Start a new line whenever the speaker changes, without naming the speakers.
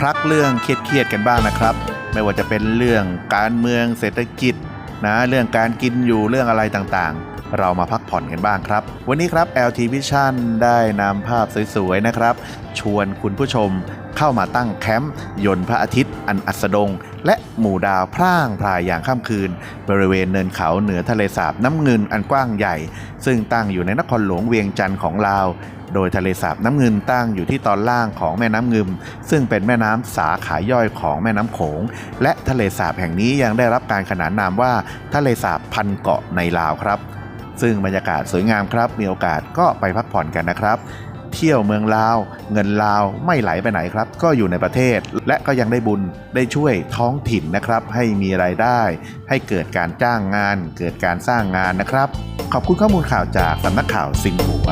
พักเรื่องเครียดๆกันบ้างนะครับ ไม่ว่าจะเป็นเรื่องการเมืองเศรษฐกิจนะเรื่องการกินอยู่เรื่องอะไรต่างๆ เรามาพักผ่อนกันบ้างครับ วันนี้ครับ LT Vision ได้นำภาพสวยๆนะครับ ชวนคุณผู้ชม เข้ามาตั้งแคมป์ยนต์พระอาทิตย์อันอัสดง และหมู่ดาวพร่างพรายอย่างค่ำคืน บริเวณเนินเขาเหนือทะเลสาบน้ำเงินอันกว้างใหญ่ ซึ่งตั้งอยู่ในนครหลวงเวียงจันทร์ของลาว โดยทะเลสาบน้ำเงินตั้งอยู่ที่ตอนล่างของแม่น้ำเงิม ซึ่งเป็นแม่น้ำสาขาย่อยของแม่น้ำโขง และทะเลสาบแห่งนี้ยังได้รับการขนานนามว่าทะเลสาบพันเกาะในลาวครับ ซึ่งบรรยากาศสวยงามครับมีโอกาสก็ไปพักผ่อนกันนะครับ เที่ยวเมืองลาว เงินลาวไม่ไหลไปไหนครับ ก็อยู่ในประเทศ และก็ยังได้บุญได้ช่วยท้องถิ่นนะครับ ให้มีรายได้ ให้เกิดการจ้างงาน เกิดการสร้างงานนะครับ ขอบคุณข้อมูลข่าวจากสำนักข่าวสิงหัว